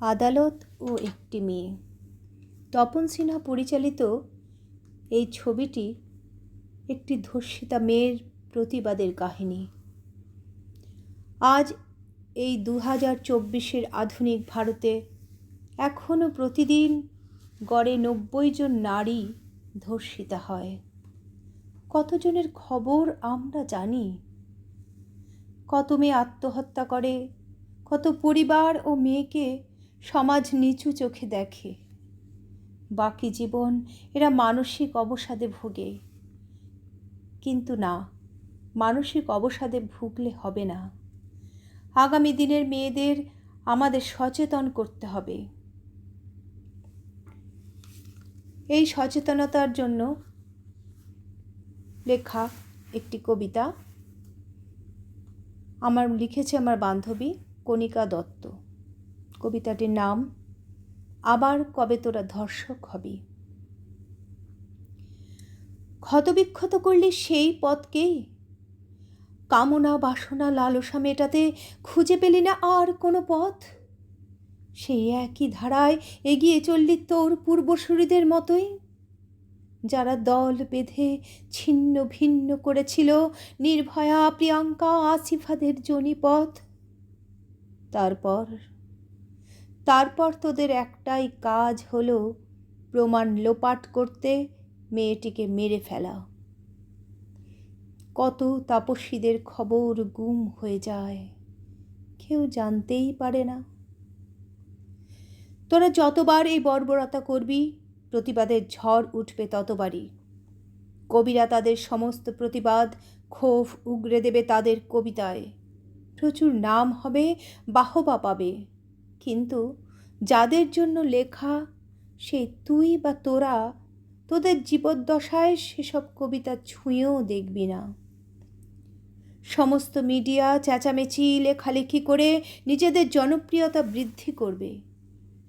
আদালত ও একটি মেয়ে। তপন সিনহা পরিচালিত এই ছবিটি একটি ধর্ষিতা মেয়ের প্রতিবাদের কাহিনী। আজ এই দু হাজার চব্বিশের আধুনিক ভারতে এখনও প্রতিদিন গড়ে নব্বই জন নারী ধর্ষিতা হয়। কতজনের খবর আমরা জানি? কত মেয়ে আত্মহত্যা করে, কত পরিবার ও মেয়েকে সমাজ নিচু চোখে দেখে। বাকি জীবন এরা মানসিক অবসাদে ভোগে। কিন্তু না, মানসিক অবসাদে ভুগলে হবে না। আগামী দিনের মেয়েদের আমাদের সচেতন করতে হবে। এই সচেতনতার জন্য লেখা একটি কবিতা। আমার লিখেছে আমার বান্ধবী কণিকা দত্ত। কবিতাটির নাম, আবার কবে তোরা ধর্ষক হবি? ক্ষতবিক্ষত করলে সেই পথকেই কামনা বাসনা লালসা মেটাতে খুঁজে পেলি না আর কোনো পথ? সেই একই ধারায় এগিয়ে চললি তোর পূর্বসূরিদের মতোই? যারা দল বেঁধে ছিন্ন ভিন্ন করেছিল নির্ভয়া প্রিয়াঙ্কা আসিফাদের জনিপথ? তারপর তারপর তোদের একটাই কাজ হলো প্রমাণ লোপাট করতে মেয়েটিকে মেরে ফেলা। কত তাপস্বীদের খবর গুম হয়ে যায়, কেউ জানতেই পারে না। তোরা যতবার এই বর্বরতা করবি প্রতিবাদের ঝড় উঠবে ততবারই। কবিরা তাদের সমস্ত প্রতিবাদ ক্ষোভ উগরে দেবে তাদের কবিতায়। প্রচুর নাম হবে, বাহবা পাবে। কিন্তু যাদের জন্য লেখা সেই তুই বা তোরা, তোদের জীবদ্দশায় সেসব কবিতা ছুঁয়েও দেখবি না। সমস্ত মিডিয়া চেঁচামেচি, লেখালেখি করে নিজেদের জনপ্রিয়তা বৃদ্ধি করবে।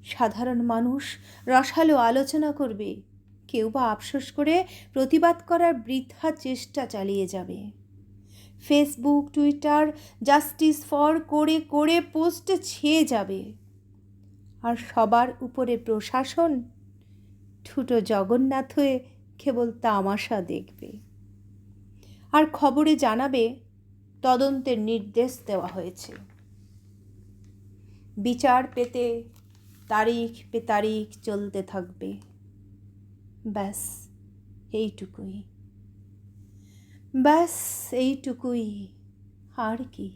সাধারণ মানুষ রসালো আলোচনা করবে। কেউ বা আফসোস করে প্রতিবাদ করার বৃথা চেষ্টা চালিয়ে যাবে। ফেসবুক, টুইটার, জাস্টিস ফর, করে করে পোস্টে ছেয়ে যাবে। আর সবার উপরে প্রশাসন? ঠুটো জগন্নাথ হয়ে কেবল তামাশা দেখবে। আর খবরে জানাবে, তদন্তের নির্দেশ দেওয়া হয়েছে। বিচার পেতে তারিখ পে তারিখ চলতে থাকবে। ব্যাস, এইটুকুই। ব্যাস, এইটুকুই। আর কি?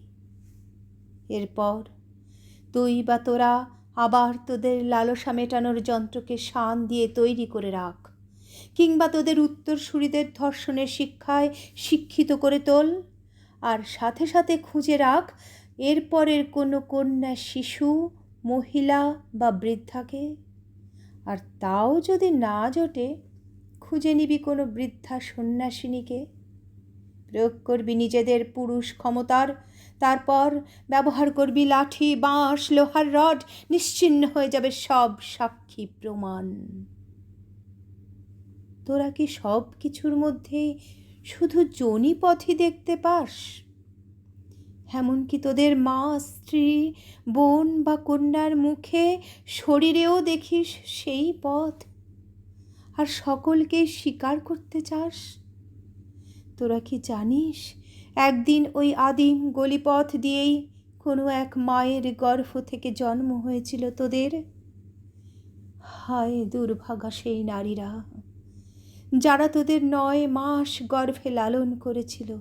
এরপর, তুই বা তোরা আবার তোদের লালসা মেটানোর যন্ত্রকে শান দিয়ে তৈরি করে রাখ। কিংবা তোদের উত্তরসূরিদের ধর্ষণের শিক্ষায় শিক্ষিত করে তোল। আর সাথে সাথে খুঁজে রাখ, এরপরের কোনো কন্যা শিশু, মহিলা বা বৃদ্ধাকে। আর তাও যদি না জোটে, খুঁজে নিবি কোনো বৃদ্ধা সন্ন্যাসিনীকে। প্রয়োগ করবি নিজেদের পুরুষ ক্ষমতার তারপর ব্যবহার করবি লাঠি, বাঁশ, লোহার রড নিশ্চিন্ন হয়ে যাবে সব সাক্ষী প্রমাণ। তোরা কি সব কিছুর মধ্যে শুধু জনি পথই দেখতে পাস? এমনকি তোদের মা, স্ত্রী, বোন বা কন্যার মুখে শরীরেও দেখিস সেই পথ। আর সকলকে স্বীকার করতে চাস? তোরা কি জানিস একদিন ওই আদিম গলিপথ দিয়েই কোনো এক মায়ের গর্ভ থেকে জন্ম হয়েছিল তোদের? হায় দুর্ভাগা সেই নারীরা, যারা তোদের নয় মাস গর্ভে লালন করেছিল।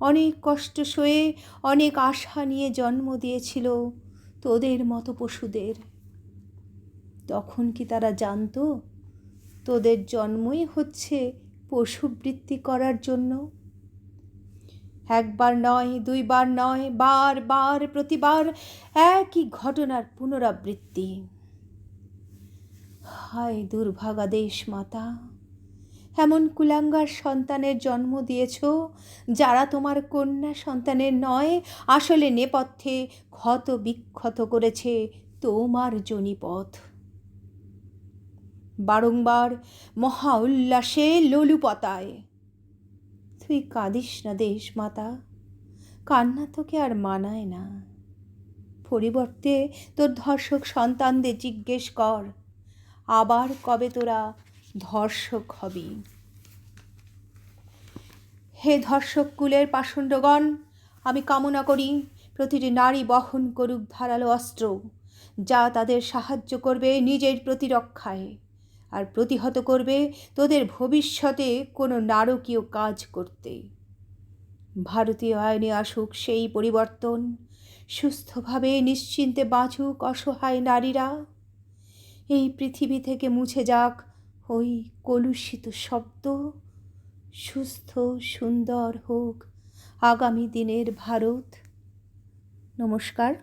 অনেক কষ্ট সয়ে অনেক আশা নিয়ে জন্ম দিয়েছিল তোদের মতো পশুদের। তখন কি তারা জানতো তোদের জন্মই হচ্ছে পশুবৃত্তি করার জন্য? একবার নয়, দুইবার নয়, বার বার, প্রতিবার একই ঘটনার পুনরাবৃত্তি। হায় দুর্ভাগা দেশ মাতা, এমন কুলাঙ্গার সন্তানের জন্ম দিয়েছ, যারা তোমার কন্যা সন্তানের নয়, আসলে নেপথ্যে ক্ষত বিক্ষত করেছে তোমার জনিপথ। বারংবার মহা উল্লাসে লোলুপতায় তুই কাঁদিস না দেশ মাতা। কান্না তোকে আর মানায় না। পরিবর্তে তোর ধর্ষক সন্তানদের জিজ্ঞেস কর, আবার কবে তোরা ধর্ষক হবি? হে ধর্ষক কুলের পাষণ্ডগণ, আমি কামনা করি প্রতিটি নারী বহন করুক ধারালো অস্ত্র, যা তাদের সাহায্য করবে নিজের প্রতিরক্ষায়। আর প্রতিহত করবে তোদের ভবিষ্যতে কোনো নারকীয় কাজ করতে। ভারতীয় আইনে আসুক সেই পরিবর্তন, সুস্থভাবে নিশ্চিন্তে বাঁচুক অসহায় নারীরা। এই পৃথিবী থেকে মুছে যাক ওই কলুষিত শব্দ। সুস্থ, সুন্দর হোক আগামী দিনের ভারত। নমস্কার।